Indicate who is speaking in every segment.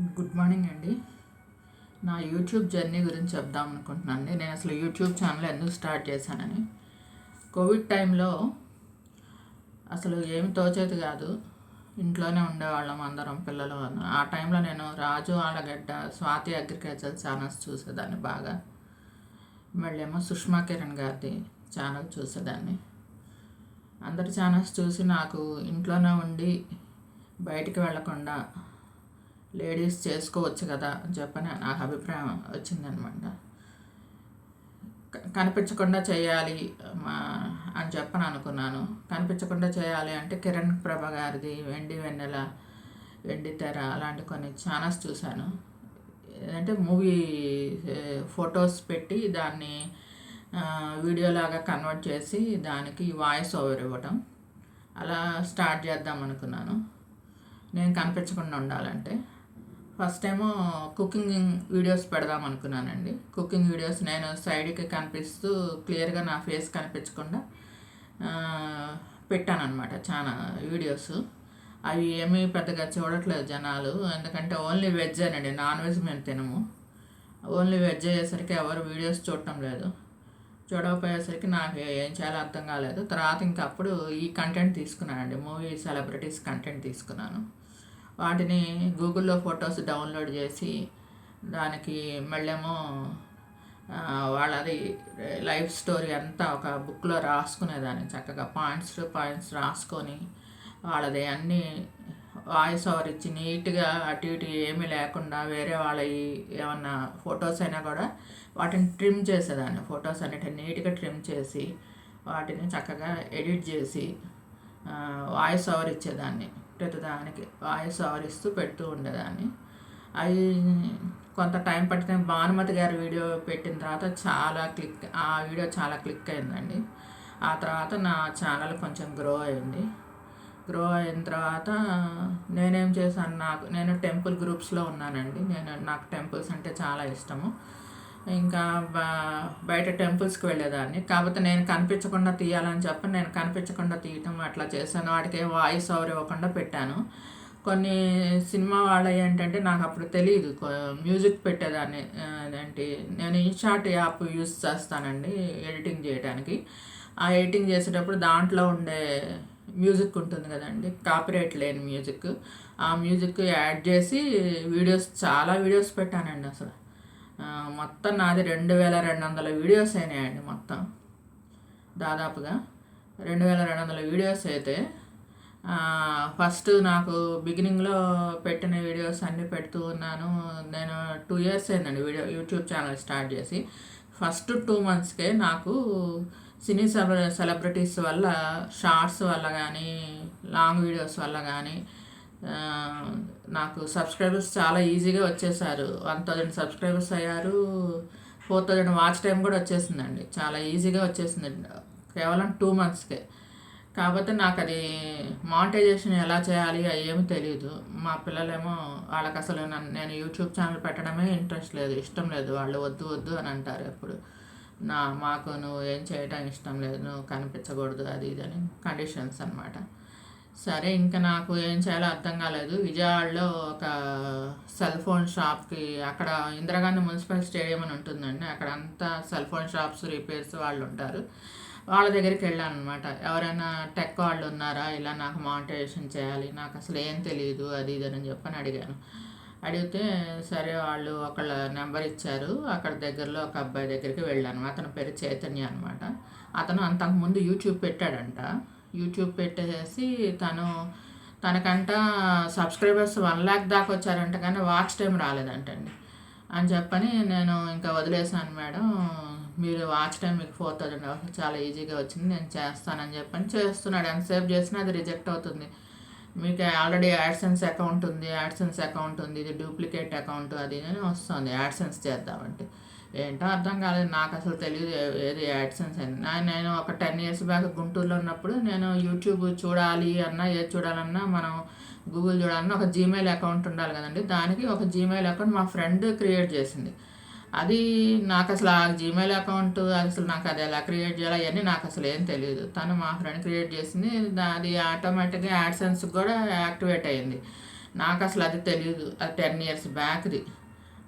Speaker 1: Good morning అండి. నా YouTube journey గురించి చెప్దాం అనుకుంటున్నాను నేను అసలు యూట్యూబ్ ఛానల్ ఎందుకు స్టార్ట్ చేశానని. కోవిడ్ టైంలో అసలు ఏమి తోచేది కాదు. ఇంట్లోనే ఉండేవాళ్ళం అందరం పిల్లలు ఆ టైంలో నేను రాజు ఆలగడ్డ స్వాతి అగ్రికల్చర్ ఛానల్స్ చూసేదాన్ని బాగా. మళ్ళీ ఏమో సుష్మా కిరణ్ గారిది ఛానల్ చూసేదాన్ని. అందరి ఛానల్స్ చూసి నాకు ఇంట్లోనే ఉండి బయటికి వెళ్ళకుండా లేడీస్ చేసుకోవచ్చు కదా అని చెప్పని నాకు అభిప్రాయం వచ్చిందనమాట. కనిపించకుండా చేయాలి మా అని చెప్పని అనుకున్నాను. కనిపించకుండా చేయాలి అంటే కిరణ్ ప్రభ గారిది వెండి వెన్నెల వెండి తెర అలాంటి కొన్ని ఛానల్స్ చూశాను. అంటే మూవీ ఫొటోస్ పెట్టి దాన్ని వీడియోలాగా కన్వర్ట్ చేసి దానికి వాయిస్ ఓవర్ ఇవ్వటం. అలా స్టార్ట్ చేద్దాం అనుకున్నాను. నేను కనిపించకుండా ఉండాలంటే. ఫస్ట్ ఏమో కుకింగ్ వీడియోస్ పెడదాం అనుకున్నానండి. కుకింగ్ వీడియోస్ నేను సైడ్కి కనిపిస్తూ క్లియర్గా నా ఫేస్ కనిపించకుండా పెట్టాను చాలా వీడియోస్. అవి ఏమీ పెద్దగా చూడట్లేదు జనాలు. ఎందుకంటే ఓన్లీ వెజ్ అనండి నాన్ వెజ్ మేము తినము. ఓన్లీ వెజ్ అయ్యేసరికి ఎవరు వీడియోస్ చూడటం లేదు. చూడకపోయేసరికి నాకు ఏం చేయాలో అర్థం కాలేదు. తర్వాత ఇంకప్పుడు ఈ కంటెంట్ తీసుకున్నానండి. మూవీ సెలబ్రిటీస్ కంటెంట్ తీసుకున్నాను. వాటిని గూగుల్లో ఫొటోస్ డౌన్లోడ్ చేసి దానికి మళ్ళేమో వాళ్ళది లైఫ్ స్టోరీ అంతా ఒక బుక్లో రాసుకునేదాన్ని చక్కగా. పాయింట్స్ పాయింట్స్ రాసుకొని వాళ్ళది అన్నీ వాయిస్ ఓవర్ ఇచ్చి నీట్గా అటు ఇటు ఏమీ లేకుండా వేరే వాళ్ళవి ఏమన్నా ఫొటోస్ అయినా కూడా వాటిని ట్రిమ్ చేసేదాన్ని. ఫొటోస్ అన్నిటి నీట్గా ట్రిమ్ చేసి వాటిని చక్కగా ఎడిట్ చేసి వాయిస్ ఓవర్ ఇచ్చేదాన్ని. పెట్టేదానికి వాయిస్ ఆరిస్తూ ఇస్తూ పెడుతూ ఉండేదాన్ని. అవి కొంత టైం పట్టిన భానుమతి గారి వీడియో పెట్టిన తర్వాత చాలా క్లిక్ ఆ వీడియో చాలా క్లిక్ అయిందండి. ఆ తర్వాత నా ఛానల్ కొంచెం గ్రో అయింది. గ్రో అయిన తర్వాత నేనేం చేశాను నాకు నేను టెంపుల్ గ్రూప్స్లో ఉన్నానండి. నేను నాకు టెంపుల్స్ అంటే చాలా ఇష్టము. ఇంకా బ- బయట టెంపుల్స్కి వెళ్ళేదాన్ని. కాకపోతే నేను కనిపించకుండా తీయాలని చెప్పి నేను కనిపించకుండా తీయటం అట్లా చేశాను. వాటికి వాయిస్ ఓవర్ ఇవ్వకుండా పెట్టాను. కొన్ని సినిమా వాళ్ళ ఏంటంటే నాకు అప్పుడు తెలియదు మ్యూజిక్ పెట్టేదాన్ని. ఏంటి అదేంటి నేను ఇన్షాట్ యాప్ యూస్ చేస్తానండి ఎడిటింగ్ చేయడానికి ఆ ఎడిటింగ్ చేసేటప్పుడు దాంట్లో ఉండే మ్యూజిక్ ఉంటుంది కదండి కాపీరైట్ లేని మ్యూజిక్. ఆ మ్యూజిక్ యాడ్ చేసి వీడియోస్ చాలా వీడియోస్ పెట్టానండి అసలు. మొత్తం నాది రెండు వేల రెండు వందల వీడియోస్ అయినాయండి మొత్తం. దాదాపుగా రెండు వేల రెండు వందల వీడియోస్ అయితే ఫస్ట్ నాకు బిగినింగ్లో పెట్టిన వీడియోస్ అన్నీ పెడుతూ ఉన్నాను. నేను టూ ఇయర్స్ అయిందండి వీడియో యూట్యూబ్ ఛానల్ స్టార్ట్ చేసి. ఫస్ట్ టూ మంత్స్కే నాకు సినీ సెల సెలబ్రిటీస్ వల్ల షార్ట్స్ వల్ల కానీ లాంగ్ వీడియోస్ వల్ల కానీ నాకు సబ్స్క్రైబర్స్ చాలా ఈజీగా వచ్చేసారు. వన్ థౌజండ్ సబ్స్క్రైబర్స్ అయ్యారు. ఫోర్ థౌజండ్ వాచ్ టైం కూడా వచ్చేసిందండి. చాలా ఈజీగా వచ్చేసింది. కేవలం టూ మంత్స్కే. కాకపోతే నాకు అది మానిటైజేషన్ ఎలా చేయాలి అవి ఏమి తెలియదు మా పిల్లలేమో వాళ్ళకి అసలు నన్ను నేను యూట్యూబ్ ఛానల్ పెట్టడమే ఇంట్రెస్ట్ లేదు ఇష్టం లేదు. వాళ్ళు వద్దు వద్దు అని అంటారు ఎప్పుడు. నా మాకు నువ్వు ఏం చేయటం ఇష్టం లేదు నువ్వు కనిపించకూడదు అది ఇది అని కండిషన్స్ అనమాట సరే ఇంకా నాకు ఏం చేయాలో అర్థం కాలేదు. విజయవాడలో ఒక సెల్ ఫోన్ షాప్కి అక్కడ ఇందిరాగాంధీ మున్సిపల్ స్టేడియం అని ఉంటుందండి. అక్కడ అంతా సెల్ ఫోన్ షాప్స్ రిపేర్స్ వాళ్ళు ఉంటారు వాళ్ళ దగ్గరికి వెళ్ళాను అనమాట ఎవరైనా టెక్ వాళ్ళు ఉన్నారా ఇలా నాకు మానిటైజేషన్ చేయాలి. నాకు అసలు ఏం తెలియదు అది ఇది అని చెప్పని అడిగాను. అడిగితే సరే వాళ్ళు ఒకళ్ళ నెంబర్ ఇచ్చారు. అక్కడ దగ్గరలో ఒక అబ్బాయి దగ్గరికి వెళ్ళాను అతని పేరు చైతన్య అనమాట అతను అంతకుముందు యూట్యూబ్ పెట్టాడంట. యూట్యూబ్ పెట్టేసి తను తనకంట సబ్స్క్రైబర్స్ వన్ ల్యాక్ దాకా వచ్చారంట కానీ వాచ్ టైం రాలేదంటండి. అని చెప్పని నేను ఇంకా వదిలేసాను మేడం. మీరు వాచ్ టైం మీకు ఫోర్ థౌజండ్ చాలా ఈజీగా వచ్చింది నేను చేస్తానని చెప్పని చేస్తున్నాడు. ఎంతసేపు చేసినా అది రిజెక్ట్ అవుతుంది. మీకు ఆల్రెడీ యాడ్సెన్స్ అకౌంట్ ఉంది యాడ్సెన్స్ అకౌంట్ ఉంది ఇది డూప్లికేట్ అకౌంట్ అది అని వస్తుంది. యాడ్సెన్స్ చేద్దామంటే. ఏంటో అర్థం కాలేదు. నాకు అసలు తెలియదు ఏది యాడ్సెన్స్ అని. నేను ఒక టెన్ ఇయర్స్ బ్యాక్ గుంటూరులో ఉన్నప్పుడు నేను యూట్యూబ్ చూడాలి అన్నా ఏది చూడాలన్నా మనం గూగుల్ చూడాలన్నా ఒక జీమెయిల్ అకౌంట్ ఉండాలి కదండి. దానికి ఒక జీమెయిల్ అకౌంట్ మా ఫ్రెండ్ క్రియేట్ చేసింది. అది నాకు అసలు ఆ జీమెయిల్ అకౌంట్ అసలు నాకు అది ఎలా క్రియేట్ చేయాలి అవన్నీ నాకు అసలు ఏం తెలియదు తను మా ఫ్రెండ్ క్రియేట్ చేసింది. అది ఆటోమేటిక్గా యాడ్సెన్స్ కూడా యాక్టివేట్ అయ్యింది. నాకు అసలు అది తెలియదు అది టెన్ ఇయర్స్ బ్యాక్ది.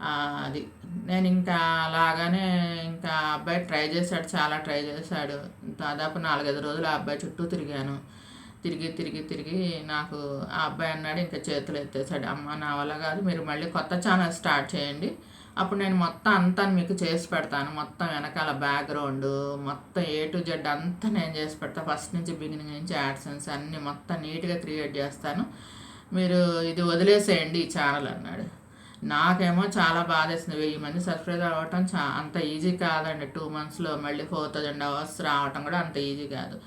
Speaker 1: అది. నేను ఇంకా అలాగానే ఇంకా అబ్బాయి ట్రై చేశాడు చాలా ట్రై చేశాడు. దాదాపు నాలుగైదు రోజులు ఆ అబ్బాయి చుట్టూ తిరిగాను. తిరిగి తిరిగి తిరిగి నాకు ఆ అబ్బాయి అన్నాడు ఇంకా చేతులు ఎత్తేసాడు అమ్మ నా వల్ల కాదు మీరు మళ్ళీ కొత్త ఛానల్ స్టార్ట్ చేయండి. అప్పుడు నేను మొత్తం అంతా మీకు చేసి పెడతాను. మొత్తం వెనకాల బ్యాక్గ్రౌండ్ మొత్తం ఏ టు జెడ్ అంతా నేను చేసి పెడతాను ఫస్ట్ నుంచి బిగినింగ్ నుంచి యాడ్సెన్స్ అన్నీ మొత్తం నీట్గా క్రియేట్ చేస్తాను. మీరు ఇది వదిలేసేయండి ఈ ఛానల్ అన్నాడు. నాకేమో చాలా బాధేస్తుంది వెయ్యి మంది సబ్స్క్రైబర్ అవ్వటం చా అంత ఈజీ కాదండి. టూ మంత్స్లో మళ్ళీ ఫోర్ థౌజండ్ అవర్స్ రావటం కూడా అంత ఈజీ కాదు.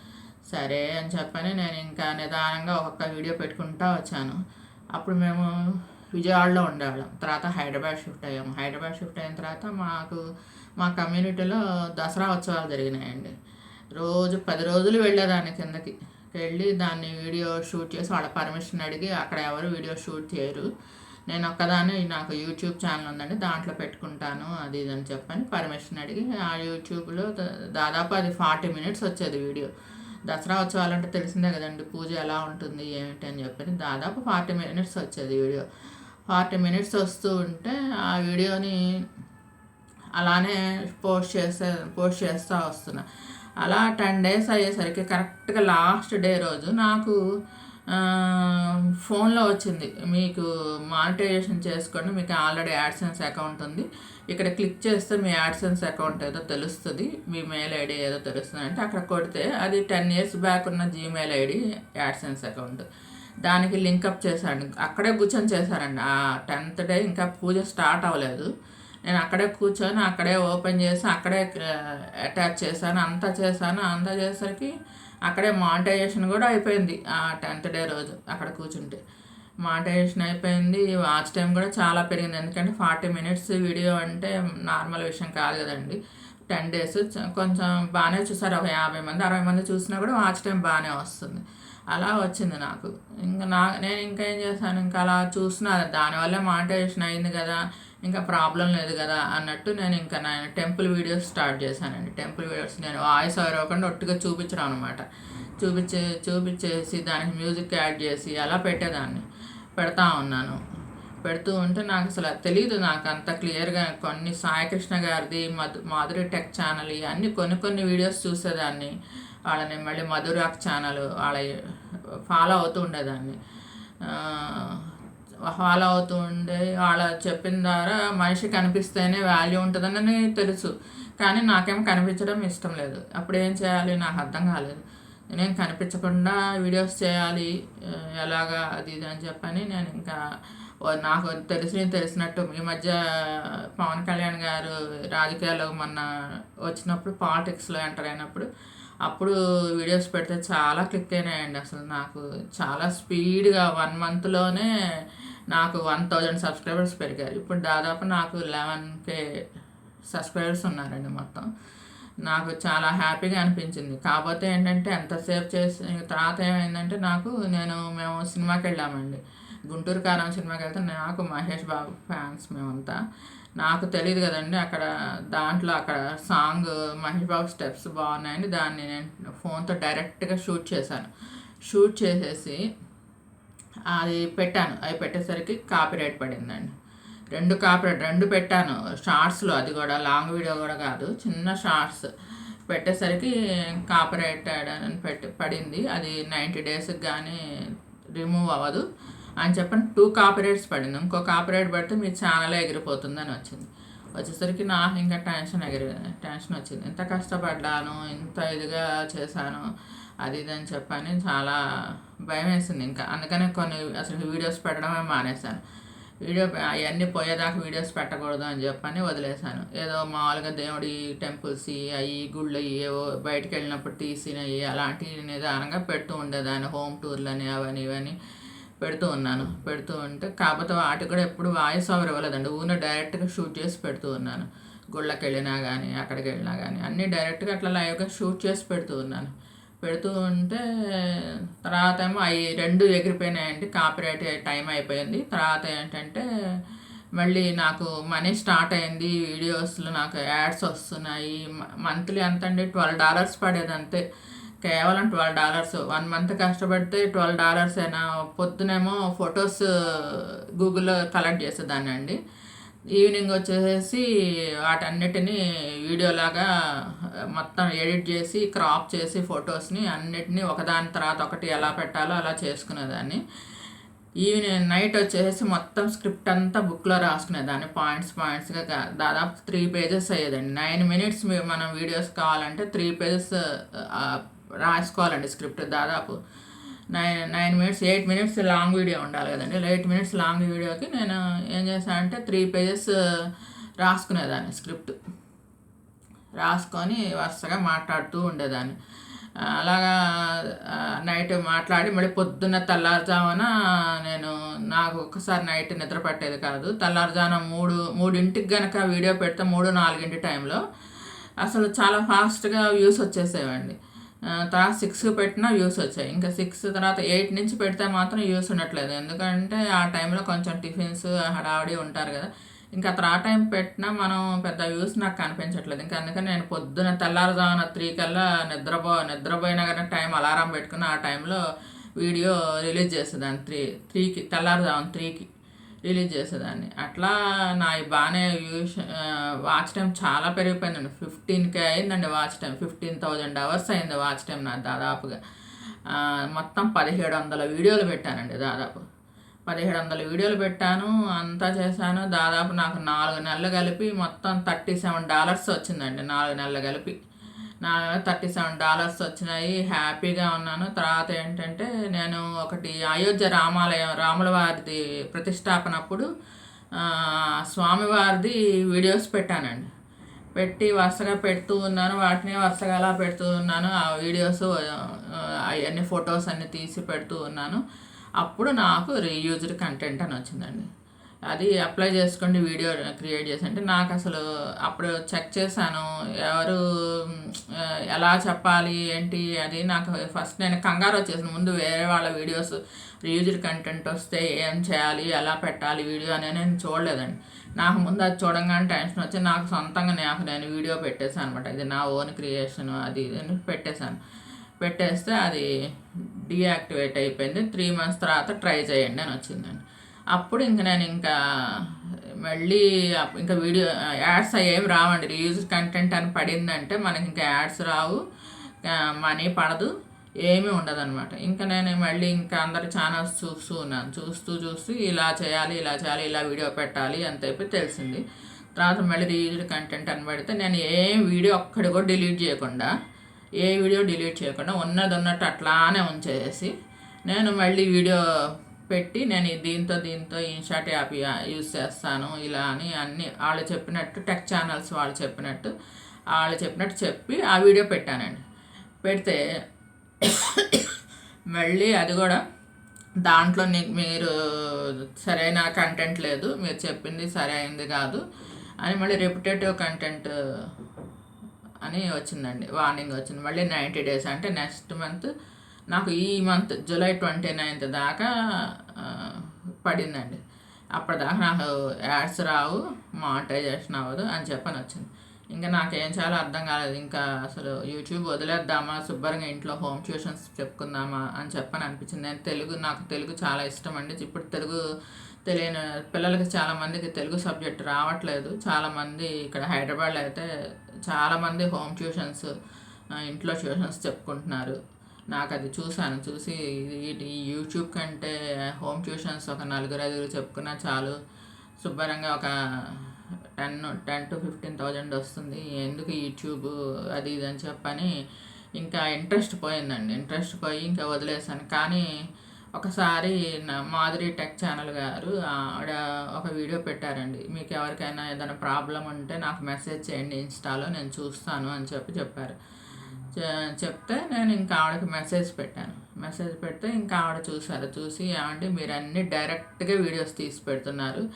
Speaker 1: సరే అని చెప్పని నేను ఇంకా నిదానంగా ఒక్కొక్క వీడియో పెట్టుకుంటా వచ్చాను. అప్పుడు మేము విజయవాడలో ఉండేవాళ్ళం. తర్వాత హైదరాబాద్ షిఫ్ట్ అయ్యాము. హైదరాబాద్ షిఫ్ట్ అయిన తర్వాత మాకు మా కమ్యూనిటీలో దసరా ఉత్సవాలు జరిగినాయండి. రోజు పది రోజులు వెళ్ళేదాన్ని కిందకి. వెళ్ళి దాన్ని వీడియో షూట్ చేసి వాళ్ళ పర్మిషన్ అడిగి అక్కడ ఎవరు వీడియో షూట్ చేయరు. నేను ఒక్కదాన్ని నాకు యూట్యూబ్ ఛానల్ ఉందండి దాంట్లో పెట్టుకుంటాను అది ఇది అని చెప్పని పర్మిషన్ అడిగి ఆ యూట్యూబ్లో దాదాపు అది ఫార్టీ మినిట్స్ వచ్చేది వీడియో. దసరా ఉత్సవాలంటే తెలిసిందే కదండి పూజ ఎలా ఉంటుంది ఏమిటి అని చెప్పని దాదాపు ఫార్టీ మినిట్స్ వచ్చేది వీడియో. ఫార్టీ మినిట్స్ వస్తూ ఉంటే ఆ వీడియోని అలానే పోస్ట్ చేస్తే పోస్ట్ చేస్తూ వస్తున్నా. అలా టెన్ డేస్ అయ్యేసరికి కరెక్ట్గా లాస్ట్ డే రోజు నాకు ఫోన్లో వచ్చింది. మీకు మానిటైజేషన్ చేసుకోండి. మీకు ఆల్రెడీ యాడ్సెన్స్ అకౌంట్ ఉంది. ఇక్కడ క్లిక్ చేస్తే మీ యాడ్సెన్స్ అకౌంట్ ఏదో తెలుస్తుంది. మీ మెయిల్ ఐడి ఏదో తెలుస్తుంది అంటే అక్కడ కొడితే అది టెన్ ఇయర్స్ బ్యాక్ ఉన్న జీమెయిల్ ఐడి యాడ్సెన్స్ అకౌంట్. దానికి లింకప్ చేశాను. అక్కడే కూర్చొని చేశారండి. ఆ టెన్త్ డే ఇంకా పూజ స్టార్ట్ అవ్వలేదు. నేను అక్కడే కూర్చొని అక్కడే ఓపెన్ చేసి అక్కడే అటాచ్ చేశాను. అంతా చేశాను. అంతా చేసరికి అక్కడే మానిటైజేషన్ కూడా అయిపోయింది ఆ టెన్త్ డే రోజు అక్కడ కూర్చుంటే. మానిటైజేషన్ అయిపోయింది వాచ్ టైం కూడా చాలా పెరిగింది. ఎందుకంటే ఫార్టీ మినిట్స్ వీడియో అంటే నార్మల్ విషయం కాదు కదండి. టెన్ డేస్ కొంచెం బాగానే చూసారు. ఒక యాభై మంది అరవై మంది చూసినా కూడా వాచ్ టైం బాగానే వస్తుంది. అలా వచ్చింది నాకు. ఇంకా నా నేను ఇంకా ఏం చేశాను? ఇంకా అలా చూసిన దానివల్ల మానిటైజేషన్ అయింది కదా. ఇంకా ప్రాబ్లం లేదు కదా అన్నట్టు నేను ఇంకా నేను టెంపుల్ వీడియోస్ స్టార్ట్ చేశానండి. టెంపుల్ వీడియోస్ నేను వాయిస్ ఓవర్ ఇవ్వకుండా ఒట్టుగా చూపించడం అనమాట చూపించే చూపించేసి దానికి మ్యూజిక్ యాడ్ చేసి అలా పెట్టేదాన్ని. పెడతా ఉన్నాను. పెడుతూ ఉంటే నాకు అసలు తెలియదు నాకు అంత క్లియర్గా కొన్ని సాయికృష్ణ గారిది మధు మాధురి టెక్ ఛానల్ ఇవన్నీ కొన్ని కొన్ని వీడియోస్ చూసేదాన్ని. వాళ్ళని మళ్ళీ మధురాక్ ఛానల్ వాళ్ళ ఫాలో అవుతూ ఉండేదాన్ని. ఫాలో అవుతూ ఉండే వాళ్ళ చెప్పిన ద్వారా మనిషి కనిపిస్తేనే వాల్యూ ఉంటుందని తెలుసు. కానీ నాకేమో కనిపించడం ఇష్టం లేదు. అప్పుడు ఏం చేయాలి? నాకు అర్థం కాలేదు. నేను కనిపించకుండా వీడియోస్ చేయాలి. ఎలాగా? అది ఇది అని చెప్పని నేను ఇంకా నాకు తెలిసి తెలిసినట్టు ఈ మధ్య పవన్ కళ్యాణ్ గారు రాజకీయాల్లో మొన్న వచ్చినప్పుడు పాలిటిక్స్లో ఎంటర్ అయినప్పుడు అప్పుడు వీడియోస్ పెడితే చాలా క్లిక్ అయినాయండి. అసలు నాకు చాలా స్పీడ్గా వన్ మంత్లోనే నాకు వన్ థౌజండ్ సబ్స్క్రైబర్స్ పెరిగారు. ఇప్పుడు దాదాపు నాకు లెవెన్ కే సబ్స్క్రైబర్స్ ఉన్నారండి మొత్తం. నాకు చాలా హ్యాపీగా అనిపించింది. కాకపోతే ఏంటంటే ఎంతసేపు చేసి తర్వాత ఏమైందంటే నాకు నేను మేము సినిమాకి వెళ్ళామండి. గుంటూరు కారం సినిమాకి వెళ్తే నాకు మహేష్ బాబు ఫ్యాన్స్ మేమంతా. నాకు తెలియదు కదండి అక్కడ దాంట్లో అక్కడ సాంగ్ మహేష్ బాబు స్టెప్స్ బాగున్నాయని దాన్ని నేను ఫోన్తో డైరెక్ట్గా షూట్ చేశాను. షూట్ చేసేసి అది పెట్టాను. అవి పెట్టేసరికి కాపీరైట్ పడిందండి. రెండు కాపీరైట్ రెండు పెట్టాను. షార్ట్స్లో అది కూడా లాంగ్ వీడియో కూడా కాదు. చిన్న షార్ట్స్ పెట్టేసరికి కాపీరైట్ అని పెట్టి పడింది. అది నైంటీ డేస్కి కానీ రిమూవ్ అవ్వదు అని చెప్పని టూ కాపీరైట్స్ పడింది. ఇంకో కాపీరైట్ పడితే మీ ఛానల్ ఎగిరిపోతుందని వచ్చింది. వచ్చేసరికి నాకు ఇంకా టెన్షన్ ఎగిరి టెన్షన్ వచ్చింది. ఇంత కష్టపడ్డాను ఇంత ఇదిగా చేశాను. అది ఇది అని చెప్పని చాలా భయం వేసింది ఇంకా అందుకనే కొన్ని అసలు వీడియోస్ పెట్టడమే మానేశాను. వీడియో అవన్నీ పోయేదాకా వీడియోస్ పెట్టకూడదు అని చెప్పని వదిలేశాను. ఏదో మామూలుగా దేవుడి టెంపుల్స్ అవి గుళ్ళు ఏవో బయటకు వెళ్ళినప్పుడు తీసినవి అలాంటివి నిదానంగా పెడుతూ ఉండేదాన్ని. హోమ్ టూర్లని అవని ఇవని పెడుతూ ఉన్నాను. పెడుతూ ఉంటే కాకపోతే వాటికి కూడా ఎప్పుడు వాయిస్ ఓవర్ ఇవ్వలేదండి. ఊరిని డైరెక్ట్గా షూట్ చేసి పెడుతూ ఉన్నాను. గుళ్ళకి వెళ్ళినా కానీ అక్కడికి వెళ్ళినా కానీ అన్నీ డైరెక్ట్గా అట్లా లైవ్గా షూట్ చేసి పెడుతూ ఉన్నాను. పెడుతూ ఉంటే తర్వాత ఏమో అవి రెండు ఎగిరిపోయినాయండి కాపీరైట్ టైం అయిపోయింది. తర్వాత ఏంటంటే మళ్ళీ నాకు మనీ స్టార్ట్ అయింది వీడియోస్లో నాకు యాడ్స్ వస్తున్నాయి. మంత్లీ ఎంత అండి ట్వెల్వ్ డాలర్స్ పడేది అంతే. కేవలం ట్వెల్వ్ డాలర్స్. వన్ మంత్ కష్టపడితే ట్వెల్వ్ డాలర్స్ అయినా పొద్దునేమో ఫొటోస్ గూగుల్లో కలెక్ట్ చేసేదాన్ని అండి ఈవినింగ్ వచ్చేసి వాటన్నిటిని వీడియోలాగా మొత్తం ఎడిట్ చేసి క్రాప్ చేసి ఫొటోస్ని అన్నిటినీ ఒకదాని తర్వాత ఒకటి ఎలా పెట్టాలో అలా చేసుకునేదాన్ని. ఈవినింగ్ నైట్ వచ్చేసి మొత్తం స్క్రిప్ట్ అంతా బుక్లో రాసుకునేదాన్ని. పాయింట్స్ పాయింట్స్గా దాదాపు త్రీ పేజెస్ అయ్యేదండి. నైన్ మినిట్స్ మనం వీడియోస్ కావాలంటే త్రీ పేజెస్ రాసుకోవాలండి స్క్రిప్ట్. దాదాపు nine nine minutes eight minutes long video ఉండాలి కదండి. ఎయిట్ మినిట్స్ లాంగ్ వీడియోకి నేను ఏం చేశానంటే త్రీ పేజెస్ రాసుకునేదాన్ని స్క్రిప్ట్. రాసుకొని వరుసగా మాట్లాడుతూ ఉండేదాన్ని. అలాగా నైట్ మాట్లాడి మళ్ళీ పొద్దున్న తెల్లారుజామున నేను నాకు ఒక్కసారి నైట్ నిద్ర పట్టేది కాదు. తెల్లారుజామున మూడు మూడింటికి గనక వీడియో పెడితే మూడు నాలుగింటి టైంలో. అసలు చాలా ఫాస్ట్గా వ్యూస్ వచ్చేసేవండి. తర్వాత సిక్స్ పెట్టినా వ్యూస్ వచ్చాయి. ఇంకా సిక్స్ తర్వాత ఎయిట్ నుంచి పెడితే మాత్రం వ్యూస్ ఉండట్లేదు. ఎందుకంటే ఆ టైంలో కొంచెం టిఫిన్స్ హడావిడి ఉంటారు కదా. ఇంకా అతను ఆ టైం పెట్టినా మనం పెద్ద వ్యూస్ నాకు కనిపించట్లేదు. ఇంకా అందుకని నేను పొద్దున తెల్లారుజామున త్రీ కల్లా నిద్రపో నిద్రపోయినా కానీ టైం అలారం పెట్టుకుని ఆ టైంలో వీడియో రిలీజ్ చేసేదాన్ని. త్రీ త్రీకి తెల్లారుజామున త్రీకి రిలీజ్ చేసేదాన్ని. అట్లా నా బాగానే యూస్ వాచ్ టైం చాలా పెరిగిపోయిందండి. ఫిఫ్టీన్కే అయిందండి watch time. Fifteen thousand hours అయింది వాచ్ టైం నా దాదాపుగా. మొత్తం పదిహేడు వందల వీడియోలు పెట్టానండి దాదాపు. పదిహేడు వందల వీడియోలు పెట్టాను అంతా చేశాను. దాదాపు నాకు నాలుగు నెలలు కలిపి మొత్తం థర్టీ సెవెన్ డాలర్స్ వచ్చిందండి నాలుగు నెలలు కలిపి. నా థర్టీ సెవెన్ డాలర్స్ వచ్చినాయి. హ్యాపీగా ఉన్నాను. తర్వాత ఏంటంటే నేను ఒకటి అయోధ్య రామాలయం రాముల వారిది ప్రతిష్టాపనప్పుడు స్వామివారిది వీడియోస్ పెట్టానండి. పెట్టి వరుసగా పెడుతూ ఉన్నాను. వాటిని వరుసగా అలా పెడుతూ ఉన్నాను. ఆ వీడియోస్ అవన్నీ ఫొటోస్ అన్నీ తీసి పెడుతూ ఉన్నాను. అప్పుడు నాకు రీయూజ్డ్ కంటెంట్ అని వచ్చిందండి. అది అప్లై చేసుకోండి వీడియో క్రియేట్ చేసి. అంటే నాకు అసలు అప్పుడు చెక్ చేశాను ఎవరు ఎలా చెప్పాలి ఏంటి అది నాకు ఫస్ట్ నేను కంగారు వచ్చేసాను. ముందు వేరే వాళ్ళ వీడియోస్ రీయూజ్డ్ కంటెంట్ వస్తే ఏం చేయాలి ఎలా పెట్టాలి వీడియో అనేది నేను చూడలేదండి. నాకు ముందు అది చూడంగానే టెన్షన్ వచ్చి నాకు సొంతంగా నాకు నేను వీడియో పెట్టేశాను అనమాట ఇది నా ఓన్ క్రియేషన్ అది ఇది పెట్టేశాను. పెట్టేస్తే అది డీయాక్టివేట్ అయిపోయింది. త్రీ మంత్స్ తర్వాత ట్రై చేయండి అని వచ్చిందండి. అప్పుడు ఇంక నేను ఇంకా మళ్ళీ ఇంకా వీడియో యాడ్స్ అయ్యేవి రావండి. రీయూజ్ కంటెంట్ అని పడిందంటే మనకి ఇంకా యాడ్స్ రావు. మనీ పడదు. ఏమీ ఉండదన్నమాట. ఇంకా నేను మళ్ళీ ఇంకా అందరి ఛానల్స్ చూస్తూ ఉన్నాను. చూస్తూ చూస్తూ ఇలా చేయాలి ఇలా చేయాలి ఇలా వీడియో పెట్టాలి అని చెప్పి తెలిసింది. తర్వాత మళ్ళీ రీయూజ్డ్ కంటెంట్ అని పడితే నేను ఏం వీడియో ఒక్కడి కూడా డిలీట్ చేయకుండా ఏ వీడియో డిలీట్ చేయకుండా ఉన్నది ఉన్నట్టు అట్లానే ఉంచేసి నేను మళ్ళీ వీడియో పెట్టి నేను దీంతో దీంతో ఇన్షాట్ యాప్ యూస్ చేస్తాను ఇలా అని అన్ని వాళ్ళు చెప్పినట్టు టెక్ ఛానల్స్ వాళ్ళు చెప్పినట్టు వాళ్ళు చెప్పినట్టు చెప్పి ఆ వీడియో పెట్టానండి. పెడితే మళ్ళీ అది కూడా దాంట్లో మీరు సరైన కంటెంట్ లేదు మీరు చెప్పింది సరైనది కాదు అని మళ్ళీ రిపిటేటివ్ కంటెంట్ అని వచ్చిందండి వార్నింగ్ వచ్చింది. మళ్ళీ నైంటీ డేస్ అంటే నెక్స్ట్ మంత్ నాకు ఈ మంత్ జూలై ట్వంటీ నైన్త్ దాకా పడిందండి. అప్పటిదాకా నాకు యాడ్స్ రావు మానిటైజేషన్ అవ్వదు అని చెప్పని వచ్చింది. ఇంకా నాకేం చాలా అర్థం కాలేదు. ఇంకా అసలు యూట్యూబ్ వదిలేద్దామా శుభ్రంగా ఇంట్లో హోమ్ ట్యూషన్స్ చెప్పుకుందామా అని చెప్పని అనిపించింది. నేను తెలుగు నాకు తెలుగు చాలా ఇష్టం అండి. ఇప్పుడు తెలుగు తెలియని పిల్లలకి చాలామందికి తెలుగు సబ్జెక్ట్ రావట్లేదు. చాలామంది ఇక్కడ హైదరాబాద్లో అయితే చాలామంది హోమ్ ట్యూషన్స్ ఇంట్లో ట్యూషన్స్ చెప్పుకుంటున్నారు. నాకు అది చూశాను. చూసి ఈ యూట్యూబ్ కంటే హోమ్ ట్యూషన్స్ ఒక నలుగురు ఐదుగురు చెప్పుకున్నా చాలు. శుభ్రంగా ఒక ten ten to fifteen thousand వస్తుంది. ఎందుకు యూట్యూబ్ అది ఇది అని చెప్పని ఇంకా ఇంట్రెస్ట్ పోయిందండి. ఇంట్రెస్ట్ పోయి ఇంకా వదిలేసాను కానీ ఒకసారి నా మాధురి టెక్ ఛానల్ గారు ఆవిడ ఒక వీడియో పెట్టారండి. మీకు ఎవరికైనా ఏదైనా ప్రాబ్లం ఉంటే నాకు మెసేజ్ చేయండి ఇన్స్టాలో నేను చూస్తాను అని చెప్పి చెప్పారు. చెప్తే నేను ఇంకా ఆవిడకి మెసేజ్ పెట్టాను. మెసేజ్ పెడితే ఇంకా ఆవిడ చూసారు చూసి ఏమంటే మీరు అన్ని డైరెక్ట్గా వీడియోస్ తీసి పెడుతున్నారు.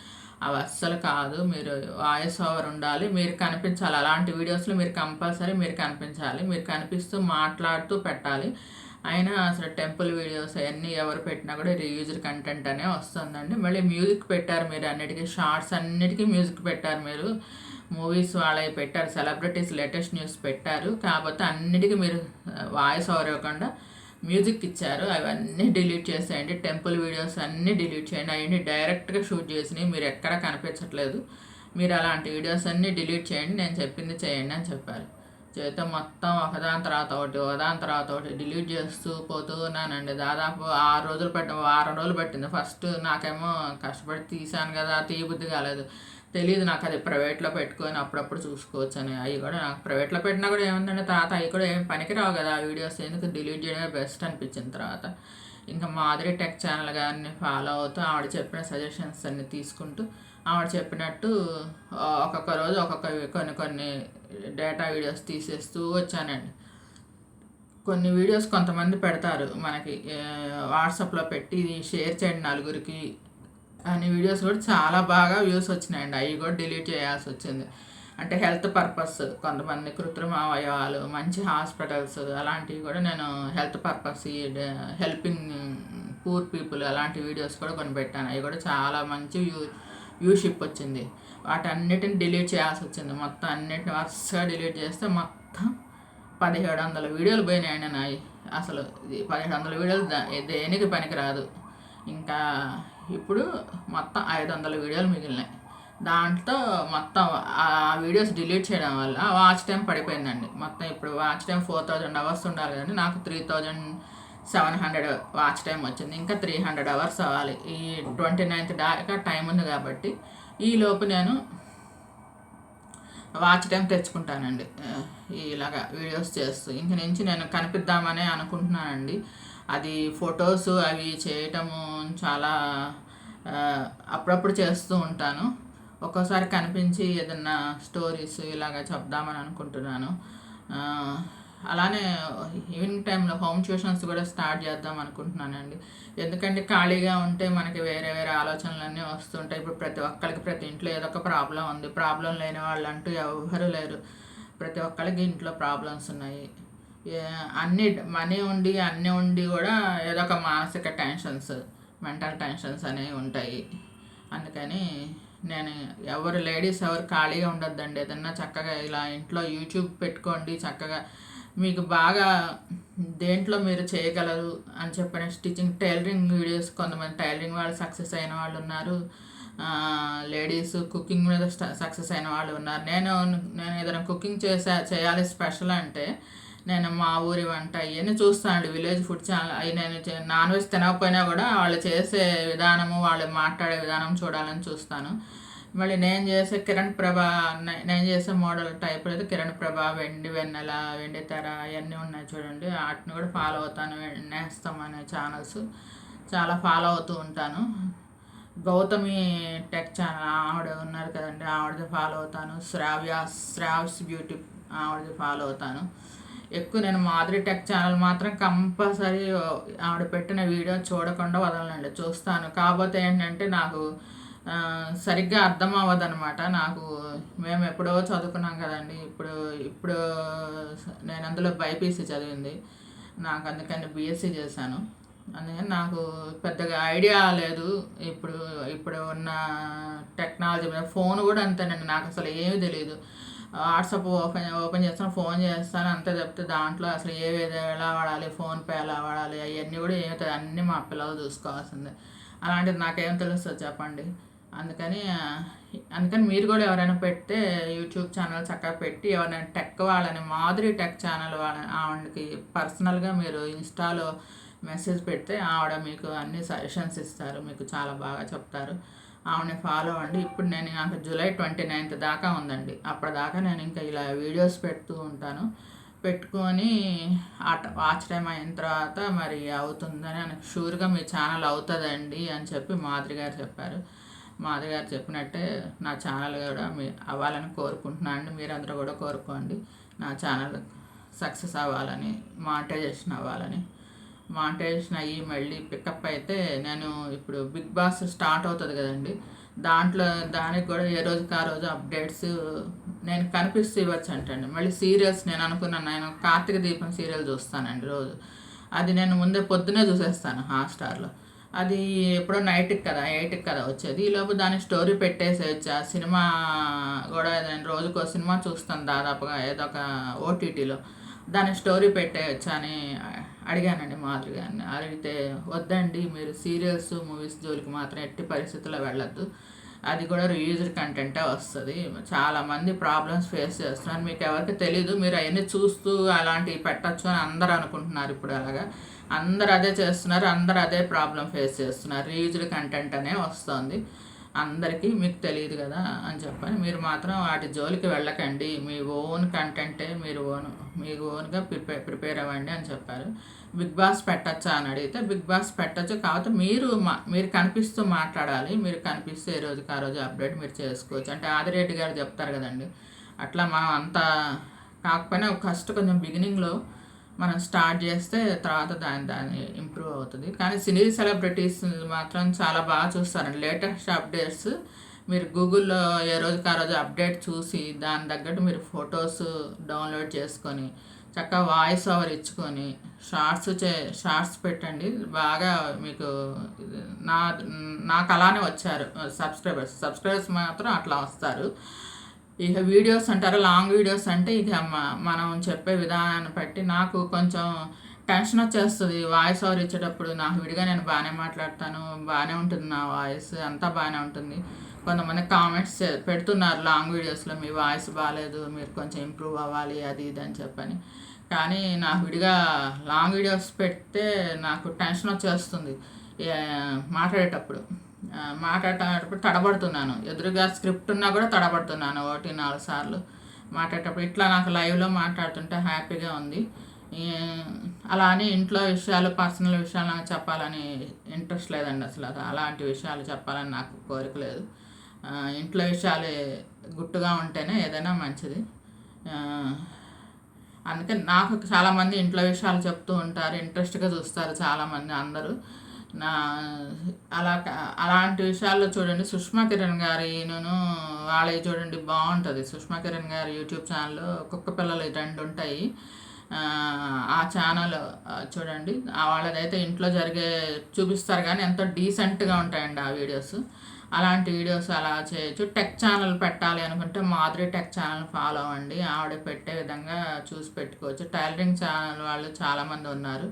Speaker 1: అవి అస్సలు కాదు. మీరు వాయిస్ ఓవర్ ఉండాలి. మీరు కనిపించాలి. అలాంటి వీడియోస్లో మీరు కంపల్సరీ మీరు కనిపించాలి. మీరు కనిపిస్తూ మాట్లాడుతూ పెట్టాలి. అయినా అసలు టెంపుల్ వీడియోస్ అవన్నీ ఎవరు పెట్టినా కూడా రీయూజర్ కంటెంట్ అనే వస్తుందండి. మళ్ళీ మ్యూజిక్ పెట్టారు మీరు అన్నిటికీ షార్ట్స్ అన్నిటికీ మ్యూజిక్ పెట్టారు మీరు. మూవీస్ వాళ్ళవి పెట్టారు సెలబ్రిటీస్ లేటెస్ట్ న్యూస్ పెట్టారు. కాకపోతే అన్నిటికీ మీరు వాయిస్ ఓవర్ ఇవ్వకుండా మ్యూజిక్ ఇచ్చారు. అవన్నీ డిలీట్ చేసేయండి. టెంపుల్ వీడియోస్ అన్నీ డిలీట్ చేయండి. అవన్నీ డైరెక్ట్గా షూట్ చేసినాయి మీరు ఎక్కడ కనిపించట్లేదు. మీరు అలాంటి వీడియోస్ అన్నీ డిలీట్ చేయండి. నేను చెప్పింది చేయండి అని చెప్పారు. చేస్తే మొత్తం ఒకదాని తర్వాత ఒకటి ఒకదాని తర్వాత ఒకటి డిలీట్ చేస్తూ పోతూ ఉన్నానండి. దాదాపు ఆరు రోజులు పట్టి వారం రోజులు పట్టింది. ఫస్ట్ నాకేమో కష్టపడి తీసాను కదా తీయబుద్ధి కాలేదు. తెలియదు నాకు అది ప్రైవేట్లో పెట్టుకొని అప్పుడప్పుడు చూసుకోవచ్చు అని. అవి కూడా నాకు ప్రైవేట్లో పెట్టినా కూడా ఏముందంటే తర్వాత అవి కూడా ఏం పనికిరావు కదా ఆ వీడియోస్. ఎందుకు డిలీట్ చేయడమే బెస్ట్ అనిపించిన తర్వాత. ఇంకా మాదిరి టెక్ ఛానల్ గారిని ఫాలో అవుతూ ఆవిడ చెప్పిన సజెషన్స్ అన్ని తీసుకుంటూ ఆవిడ చెప్పినట్టు ఒక్కొక్క రోజు ఒక్కొక్క కొన్ని కొన్ని డేటా వీడియోస్ తీసేస్తూ వచ్చానండి. కొన్ని వీడియోస్ కొంతమంది పెడతారు మనకి వాట్సాప్లో పెట్టి షేర్ చేయండి నలుగురికి అని వీడియోస్ కూడా చాలా బాగా వ్యూస్ వచ్చినాయండి. అవి కూడా డిలీట్ చేయాల్సి వచ్చింది. అంటే హెల్త్ పర్పస్ కొంతమంది కృత్రిమ అవయవాలు మంచి హాస్పిటల్స్ అలాంటివి కూడా నేను health purpose helping poor people అలాంటి వీడియోస్ కూడా కొన్ని పెట్టాను అవి కూడా చాలా మంచి వ్యూ వ్యూషిప్ వచ్చింది. వాటన్నిటిని డిలీట్ చేయాల్సి వచ్చింది. మొత్తం అన్నిటిని వరుసగా డిలీట్ చేస్తే మొత్తం పదిహేడు వందల వీడియోలు పోయినాయండి నాయి. అసలు పదిహేడు వందల వీడియోలు దేనికి పనికిరాదు. ఇంకా ఇప్పుడు మొత్తం ఐదు వందల వీడియోలు మిగిలినాయి. దాంట్లో మొత్తం ఆ వీడియోస్ డిలీట్ చేయడం వల్ల వాచ్ టైం పడిపోయిందండి. మొత్తం ఇప్పుడు watch time four thousand hours ఉండాలి కానీ నాకు three thousand seven hundred watch time వచ్చింది. ఇంకా త్రీ హండ్రెడ్ అవర్స్ అవ్వాలి. ఈ ట్వంటీ నైన్త్ దాకా టైం ఉంది కాబట్టి ఈలోపు నేను వాచ్ టైం తెచ్చుకుంటానండి. ఇలాగా వీడియోస్ చేస్తూ. ఇంక నుంచి నేను కనిపిద్దామనే అనుకుంటున్నానండి. అది ఫొటోస్ అవి చేయటము చాలా అప్పుడప్పుడు చేస్తూ ఉంటాను. ఒక్కోసారి కనిపించి ఏదన్నా స్టోరీస్ ఇలాగ చెప్దామని అనుకుంటున్నాను. అలానే ఈవినింగ్ టైంలో హోమ్ ట్యూషన్స్ కూడా స్టార్ట్ చేద్దాం అనుకుంటున్నానండి. ఎందుకంటే ఖాళీగా ఉంటే మనకి వేరే వేరే ఆలోచనలన్నీ వస్తుంటాయి. ఇప్పుడు ప్రతి ఒక్కరికి ప్రతి ఇంట్లో ఏదో ఒక ప్రాబ్లం ఉంది. ప్రాబ్లం లేని వాళ్ళు అంటూ ఎవరు లేరు. ప్రతి ఒక్కరికి ఇంట్లో ప్రాబ్లమ్స్ ఉన్నాయి. అన్ని మనీ ఉండి అన్నీ ఉండి కూడా ఏదో ఒక మానసిక టెన్షన్స్ మెంటల్ టెన్షన్స్ అనేవి ఉంటాయి. అందుకని నేను ఎవరు లేడీస్ ఎవరు ఖాళీగా ఉండొద్దండి. ఏదన్నా చక్కగా ఇలా ఇంట్లో యూట్యూబ్ పెట్టుకోండి చక్కగా మీకు బాగా దేంట్లో మీరు చేయగలరు అని చెప్పిన స్టిచ్చింగ్ టైలరింగ్ వీడియోస్ కొంతమంది టైలరింగ్ వాళ్ళు సక్సెస్ అయిన వాళ్ళు ఉన్నారు. లేడీస్ కుకింగ్ మీద సక్సెస్ అయిన వాళ్ళు ఉన్నారు. నేను నేను ఏదైనా కుకింగ్ చేసా చేయాలి స్పెషల్ అంటే నేను మా ఊరి వంట అవన్నీ చూస్తాను విలేజ్ ఫుడ్ ఛానల్ అవి నేను నాన్ వెజ్ తినకపోయినా కూడా వాళ్ళు చేసే విధానము వాళ్ళు మాట్లాడే విధానం చూడాలని చూస్తాను. మళ్ళీ నేను చేసే కిరణ్ ప్రభా నేను చేసే మోడల్ టైప్ అయితే కిరణ్ ప్రభా వెండి వెన్నెల వెండి తెర అవన్నీ ఉన్నాయి చూడండి. వాటిని కూడా ఫాలో అవుతాను. నేస్తాం అనే ఛానల్స్ చాలా ఫాలో అవుతూ ఉంటాను. గౌతమి టెక్ ఛానల్ ఆవిడ ఉన్నారు కదండి ఆవిడది ఫాలో అవుతాను. శ్రావ్య శ్రావ్స్ బ్యూటీ ఆవిడది ఫాలో అవుతాను. ఎక్కువ నేను మాధురి టెక్ ఛానల్ మాత్రం కంపల్సరీ ఆవిడ పెట్టిన వీడియో చూడకుండా వదలనండి. చూస్తాను. కాకపోతే ఏంటంటే నాకు సరిగ్గా అర్థం అవ్వదనమాట నాకు మేము ఎప్పుడో చదువుకున్నాం కదండి. ఇప్పుడు ఇప్పుడు నేను అందులో బైపీసీ చదివింది. నాకు అందుకని బీఎస్సీ చేశాను. అందుకని నాకు పెద్దగా ఐడియా లేదు. ఇప్పుడు ఇప్పుడు ఉన్న టెక్నాలజీ మీద ఫోన్ కూడా అంతేనండి. నాకు అసలు ఏమీ తెలియదు వాట్సాప్ ఓపెన్ ఓపెన్ చేస్తాను ఫోన్ చేస్తాను అంతే చెప్తే దాంట్లో అసలు ఏ ఎలా వాడాలి ఫోన్పే ఎలా వాడాలి అవన్నీ కూడా ఏమవుతుంది అన్నీ మా పిల్లలు చూసుకోవాల్సిందే. అలాంటిది నాకేం తెలుస్తుంది చెప్పండి. అందుకని అందుకని మీరు కూడా ఎవరైనా పెడితే యూట్యూబ్ ఛానల్ చక్కగా పెట్టి ఎవరైనా టెక్ వాళ్ళని మాధురి టెక్ ఛానల్ వాళ్ళని ఆవిడకి పర్సనల్గా మీరు ఇన్స్టాలో మెసేజ్ పెడితే ఆవిడ మీకు అన్ని సజెషన్స్ ఇస్తారు మీకు చాలా బాగా చెప్తారు. ఆమెని ఫాలో అవ్వండి. ఇప్పుడు నేను నాకు జూలై ట్వంటీ నైన్త్ దాకా ఉందండి. అప్పటిదాకా నేను ఇంకా ఇలా వీడియోస్ పెడుతూ ఉంటాను. పెట్టుకొని వాచ్ టైం అయిన తర్వాత మరి అవుతుందని నాకు షూర్గా మీ ఛానల్ అవుతుందండి అని చెప్పి మాధురి గారు చెప్పారు. మాధురి గారు చెప్పినట్టే నా ఛానల్ కూడా మీ అవ్వాలని కోరుకుంటున్నాను అండి. మీరందరూ కూడా కోరుకోండి. నా ఛానల్ సక్సెస్ అవ్వాలని మానిటైజేషన్ అవ్వాలని. మాంటేషన్ అయ్యి మళ్ళీ పికప్ అయితే నేను ఇప్పుడు బిగ్ బాస్ స్టార్ట్ అవుతుంది కదండి. దాంట్లో దానికి కూడా ఏ రోజుకి ఆ రోజు అప్డేట్స్ నేను కనిపిస్తూ ఇవ్వచ్చు అంటండి. మళ్ళీ సీరియల్స్ నేను అనుకున్నాను నేను కార్తీక దీపం సీరియల్ చూస్తానండి రోజు. అది నేను ముందే పొద్దునే చూసేస్తాను హాట్స్టార్లో అది ఎప్పుడో నైట్కి కదా ఎయిట్కి కదా వచ్చేది. ఈలోపు దాని స్టోరీ పెట్టేసేయచ్చు? ఆ సినిమా కూడా నేను రోజుకో సినిమా చూస్తాను దాదాపుగా ఏదో ఒక ఓటీటీలో దాని స్టోరీ పెట్టేయచ్చు అని అడిగానండి మాధురి గారిని అడిగితే వద్దండి మీరు సీరియల్స్ మూవీస్ జోలికి మాత్రం ఎట్టి పరిస్థితుల్లో వెళ్ళొద్దు. అది కూడా రీయూజ్డ్ కంటెంటే వస్తుంది. చాలామంది ప్రాబ్లమ్స్ ఫేస్ చేస్తున్నారు. మీకు ఎవరికి తెలీదు మీరు అవన్నీ చూస్తూ అలాంటివి పెట్టచ్చు అని అందరు అనుకుంటున్నారు ఇప్పుడు అలాగా. అందరు అదే చేస్తున్నారు అందరు అదే ప్రాబ్లం ఫేస్ చేస్తున్నారు. రీయూజ్డ్ కంటెంట్ అనే వస్తుంది. అందరికీ మీకు తెలియదు కదా అని చెప్పని మీరు మాత్రం వాటి జోలికి వెళ్ళకండి. మీ ఓన్ కంటెంటే మీరు ఓన్ మీరు ఓన్గా ప్రిపేర్ ప్రిపేర్ అవ్వండి అని చెప్పారు. బిగ్ బాస్ పెట్టచ్చా అని అడిగితే బిగ్ బాస్ పెట్టచ్చు. కాకపోతే మీరు మా మీరు కనిపిస్తూ మాట్లాడాలి. మీరు కనిపిస్తే ఏ రోజుకి ఆ రోజు అప్డేట్ మీరు చేసుకోవచ్చు. అంటే ఆదిరెడ్డి గారు చెప్తారు కదండి. అట్లా మనం అంత కాకపోయినా ఫస్ట్ కొంచెం బిగినింగ్లో మనం స్టార్ట్ చేస్తే తర్వాత దాని దాన్ని ఇంప్రూవ్ అవుతుంది. కానీ సినీ సెలబ్రిటీస్ మాత్రం చాలా బాగా చూస్తారండి. లేటెస్ట్ అప్డేట్స్ మీరు గూగుల్లో ఏ రోజుకి ఆ రోజు అప్డేట్ చూసి దాని తగ్గట్టు మీరు ఫొటోస్ డౌన్లోడ్ చేసుకొని చక్కగా వాయిస్ ఓవర్ ఇచ్చుకొని షార్ట్స్ చే షార్ట్స్ పెట్టండి. బాగా మీకు నా నాకు అలానే వచ్చారు సబ్స్క్రైబర్స్. సబ్స్క్రైబర్స్ మాత్రం అట్లా వస్తారు. ఇక వీడియోస్ అంటారు? లాంగ్ వీడియోస్ అంటే ఇక మనం చెప్పే విధానాన్ని బట్టి నాకు కొంచెం టెన్షన్ వచ్చేస్తుంది. వాయిస్ ఓవర్ ఇచ్చేటప్పుడు నాకు విడిగా నేను బాగానే మాట్లాడతాను బాగానే ఉంటుంది నా వాయిస్ అంతా బాగానే ఉంటుంది. కొంతమంది కామెంట్స్ పెడుతున్నారు లాంగ్ వీడియోస్లో మీ వాయిస్ బాగాలేదు మీరు కొంచెం ఇంప్రూవ్ అవ్వాలి అది ఇది అని చెప్పని. కానీ నాకు విడిగా లాంగ్ వీడియోస్ పెడితే నాకు టెన్షన్ వచ్చేస్తుంది మాట్లాడేటప్పుడు. మాట్లాడేటప్పుడు తడబడుతున్నాను. ఎదురుగా స్క్రిప్ట్ ఉన్నా కూడా తడబడుతున్నాను ఒకటి నాలుగు సార్లు మాట్లాడేటప్పుడు. ఇట్లా నాకు లైవ్లో మాట్లాడుతుంటే హ్యాపీగా ఉంది. అలా అని ఇంట్లో విషయాలు పర్సనల్ విషయాలు నాకు చెప్పాలని ఇంట్రెస్ట్ లేదండి అసలు. అలాంటి విషయాలు చెప్పాలని నాకు కోరిక లేదు. ఇంట్లో విషయాలు గుట్టుగా ఉంటేనే ఏదైనా మంచిది. అందుకే నాకు చాలామంది ఇంట్లో విషయాలు చెప్తూ ఉంటారు. ఇంట్రెస్ట్గా చూస్తారు చాలామంది అందరూ. నా అలా అలాంటి విషయాల్లో చూడండి. సుష్మా కిరణ్ గారి నేను వాళ్ళవి చూడండి బాగుంటుంది. సుష్మా కిరణ్ గారి యూట్యూబ్ ఛానల్ కుక్క పిల్లలు రెండు ఉంటాయి. ఆ ఛానల్ చూడండి. వాళ్ళదైతే ఇంట్లో జరిగే చూపిస్తారు కానీ ఎంతో డీసెంట్గా ఉంటాయండి ఆ వీడియోస్. అలాంటి వీడియోస్ అలా చేయొచ్చు. టెక్ ఛానల్ పెట్టాలి అనుకుంటే మాధురి టెక్ ఛానల్ ఫాలో అవ్వండి. ఆవిడ పెట్టే విధంగా చూసి పెట్టుకోవచ్చు. టైలరింగ్ ఛానల్ వాళ్ళు చాలామంది ఉన్నారు.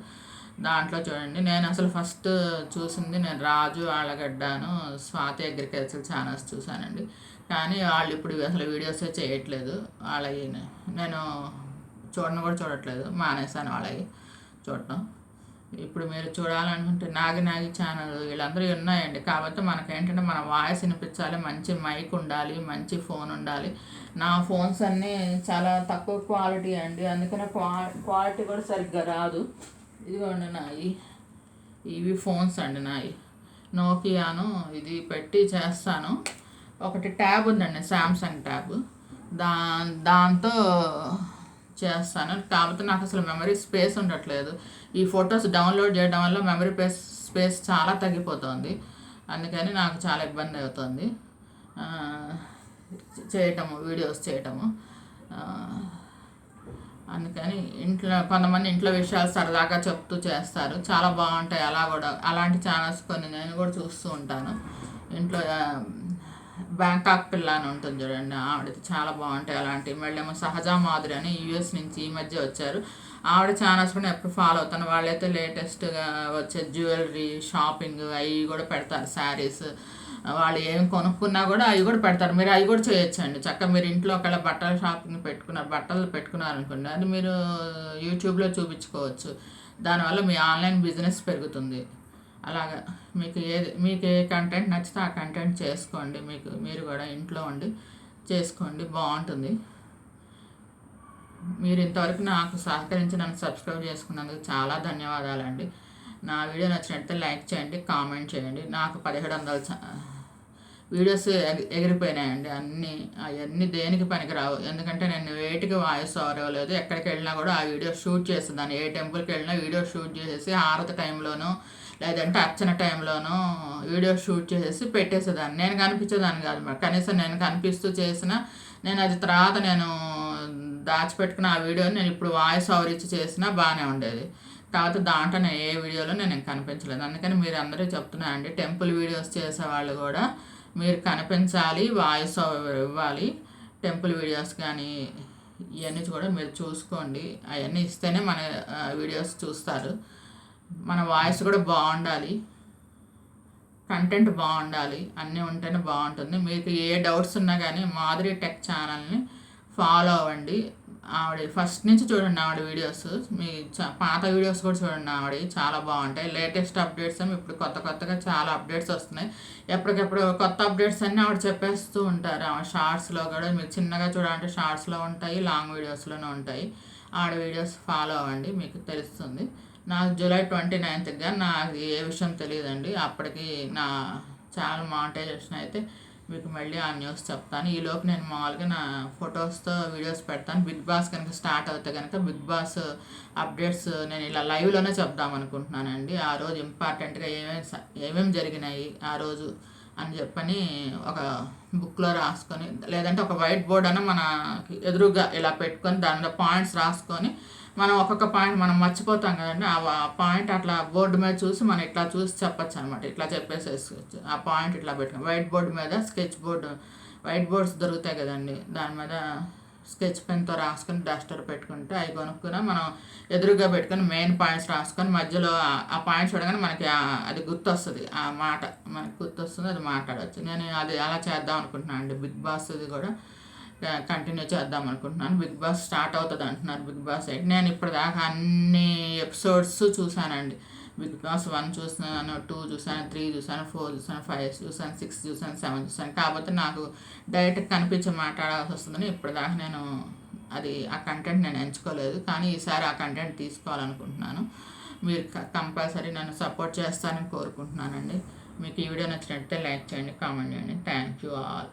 Speaker 1: దాంట్లో చూడండి. నేను అసలు ఫస్ట్ చూసింది నేను రాజు ఆళ్ళగడ్డను స్వాతి అగ్రికల్చర్ ఛానల్స్ చూశానండి. కానీ వాళ్ళు ఇప్పుడు అసలు వీడియోసే చేయట్లేదు వాళ్ళవి. నేను చూడను కూడా చూడట్లేదు. మానేశాను వాళ్ళవి చూడటం. ఇప్పుడు మీరు చూడాలనుకుంటే నాగి నాగి ఛానల్ వీళ్ళందరూ ఉన్నాయండి. కాబట్టి మనకేంటంటే మన వాయిస్ వినిపించాలి మంచి మైక్ ఉండాలి మంచి ఫోన్ ఉండాలి. నా ఫోన్స్ అన్నీ చాలా తక్కువ క్వాలిటీ అండి. అందుకనే క్వాలిటీ కూడా సరిగ్గా రాదు. ఇదిగోండి నాయి. ఇవి ఫోన్స్ అండి నాయి. నోకియాను ఇది పెట్టి చేస్తాను. ఒకటి ట్యాబ్ ఉందండి శాంసంగ్ ట్యాబ్. దా దాంతో చేస్తాను. కాకపోతే నాకు అసలు మెమరీ స్పేస్ ఉండట్లేదు. ఈ ఫొటోస్ డౌన్లోడ్ చేయడం వల్ల మెమరీ స్పేస్ స్పేస్ చాలా తగ్గిపోతుంది. అందుకని నాకు చాలా ఇబ్బంది అవుతుంది. చేయటము వీడియోస్ చేయటము. అందుకని ఇంట్లో కొంతమంది ఇంట్లో విషయాలు సరదాగా చెప్తూ చేస్తారు. చాలా బాగుంటాయి అలా కూడా. అలాంటి ఛానల్స్ కొన్ని నేను కూడా చూస్తూ ఉంటాను. ఇంట్లో బ్యాంకాక్ పిల్ల అని ఉంటుంది చూడండి. ఆవిడ చాలా బాగుంటాయి అలాంటివి. మళ్ళీ ఏమో సహజా మాధురి అని యూఎస్ నుంచి ఈ మధ్య వచ్చారు. ఆవిడ ఛానల్స్ కూడా ఎప్పుడు ఫాలో అవుతాను. వాళ్ళైతే లేటెస్ట్గా వచ్చే జ్యువెలరీ షాపింగ్ అవి కూడా పెడతారు. శారీస్ వాళ్ళు ఏం కొనుక్కున్నా కూడా అవి కూడా పెడతారు. మీరు అవి కూడా చేయొచ్చండి. చక్కగా మీరు ఇంట్లో ఒకవేళ బట్టల షాపింగ్ పెట్టుకున్నారు బట్టలు పెట్టుకున్నారు అనుకోండి అది మీరు యూట్యూబ్లో చూపించుకోవచ్చు. దానివల్ల మీ ఆన్లైన్ బిజినెస్ పెరుగుతుంది. అలాగా. మీకు ఏది మీకు ఏ కంటెంట్ నచ్చితే ఆ కంటెంట్ చేసుకోండి. మీకు మీరు కూడా ఇంట్లో ఉండి చేసుకోండి. బాగుంటుంది. మీరు ఇంతవరకు నాకు సహకరించి నన్ను సబ్స్క్రైబ్ చేసుకున్నందుకు చాలా ధన్యవాదాలండి. నా వీడియో నచ్చినట్లయితే లైక్ చేయండి కామెంట్ చేయండి. నాకు పదిహేడు వందల వీడియోస్ ఎగిరిపోయినాయండి. అన్నీ అవన్నీ దేనికి పనికిరావు. ఎందుకంటే నేను వేటికి వాయిస్ ఓవర్ ఇవ్వలేదు. ఎక్కడికి వెళ్ళినా కూడా ఆ వీడియో షూట్ చేసేదాన్ని ఏ టెంపుల్కి వెళ్ళినా వీడియో షూట్ చేసేసి హారతి టైంలోనూ లేదంటే అర్చన టైంలోనూ వీడియో షూట్ చేసేసి పెట్టేసేదాన్ని. నేను కనిపించేదాన్ని కాదు కనీసం నేను కనిపిస్తూ చేసిన నేను అది తర్వాత నేను దాచిపెట్టుకున్న ఆ వీడియోని నేను ఇప్పుడు వాయిస్ ఓవర్ ఇచ్చి చేసినా బాగానే ఉండేది. తర్వాత దాంట్లో ఏ వీడియోలో నేను కనిపించలేదు. అందుకని మీరు అందరూ చెప్తున్నానండి టెంపుల్ వీడియోస్ చేసే వాళ్ళు కూడా మీరు కనిపించాలి వాయిస్ ఇవ్వాలి టెంపుల్ వీడియోస్ కానీ ఇవన్నీ కూడా మీరు చూసుకోండి. అవన్నీ ఇస్తేనే మన వీడియోస్ చూస్తారు. మన వాయిస్ కూడా బాగుండాలి. కంటెంట్ బాగుండాలి. అన్నీ ఉంటేనే బాగుంటుంది. మీకు ఏ డౌట్స్ ఉన్నా కానీ మాధురి టెక్ ఛానల్ని ఫాలో అవ్వండి. ఆవిడ ఫస్ట్ నుంచి చూడండి ఆవిడ వీడియోస్ మీ పాత వీడియోస్ కూడా చూడండి ఆవిడ. చాలా బాగుంటాయి. లేటెస్ట్ అప్డేట్స్ ఇప్పుడు కొత్త కొత్తగా చాలా అప్డేట్స్ వస్తున్నాయి. ఎప్పటికెప్పుడు కొత్త అప్డేట్స్ అన్నీ ఆవిడ చెప్పేస్తూ ఉంటారు. ఆవిడ షార్ట్స్లో కూడా మీరు చిన్నగా చూడాలంటే షార్ట్స్లో ఉంటాయి లాంగ్ వీడియోస్లోనే ఉంటాయి. ఆవిడ వీడియోస్ ఫాలో అవ్వండి మీకు తెలుస్తుంది. నాకు జూలై ట్వంటీ నైన్త్గా నాకు ఏ విషయం తెలియదండి. అప్పటికి నా ఛానల్ మానిటైజేషన్ అయితే మీకు మళ్ళీ ఆ న్యూస్ చెప్తాను. ఈలోపు నేను మామూలుగా నా ఫొటోస్తో వీడియోస్ పెడతాను. బిగ్ బాస్ కనుక స్టార్ట్ అవుతే కనుక బిగ్ బాస్ అప్డేట్స్ నేను ఇలా లైవ్లోనే చెప్దాం అనుకుంటున్నానండి. ఆ రోజు ఇంపార్టెంట్గా ఏమేమి ఏమేమి జరిగినాయి ఆ రోజు అని చెప్పని ఒక బుక్లో రాసుకొని లేదంటే ఒక వైట్ బోర్డ్ అన్న మన ఎదురుగా ఇలా పెట్టుకొని దానిలో పాయింట్స్ రాసుకొని మనం ఒక్కొక్క పాయింట్ మనం మర్చిపోతాం కదండి ఆ పాయింట్ అట్లా బోర్డు మీద చూసి మనం ఇట్లా చూసి చెప్పచ్చు అనమాట ఇట్లా చెప్పేసేసుకోవచ్చు. ఆ పాయింట్ ఇట్లా పెట్టుకుని వైట్ బోర్డు మీద స్కెచ్ బోర్డు వైట్ బోర్డ్స్ దొరుకుతాయి కదండి. దాని మీద స్కెచ్ పెన్తో రాసుకొని డస్టర్ పెట్టుకుంటే అవి కొనుక్కుని మనం ఎదురుగా పెట్టుకొని మెయిన్ పాయింట్స్ రాసుకొని మధ్యలో ఆ పాయింట్స్ చూడగానే మనకి అది గుర్తొస్తుంది. ఆ మాట మనకి గుర్తొస్తుంది అది మాట్లాడవచ్చు నేను అది అలా చేద్దాం అనుకుంటున్నాను అండి. బిగ్ బాస్ ఇది కూడా. కంటిన్యూ చేద్దాం అనుకుంటున్నాను. బిగ్ బాస్ స్టార్ట్ అవుతుంది అంటున్నారు బిగ్ బాస్ ఎయిట్ నేను ఇప్పటిదాకా అన్ని ఎపిసోడ్స్ చూశానండి బిగ్ బాస్ వన్ చూసాను టూ చూసాను త్రీ చూసాను ఫోర్ చూసాను ఫైవ్ చూసాను సిక్స్ చూసాను సెవెన్ చూసాను. కాకపోతే నాకు డైరెక్ట్ కనిపించి మాట్లాడాల్సి వస్తుందని ఇప్పటిదాకా నేను అది ఆ కంటెంట్ నేను ఎంచుకోలేదు. కానీ ఈసారి ఆ కంటెంట్ తీసుకోవాలనుకుంటున్నాను. మీరు కంపల్సరీ నన్ను సపోర్ట్ చేస్తారని కోరుకుంటున్నానండి. మీకు ఈ వీడియో నచ్చినట్టే లైక్ చేయండి కామెంట్ చేయండి. Thank you all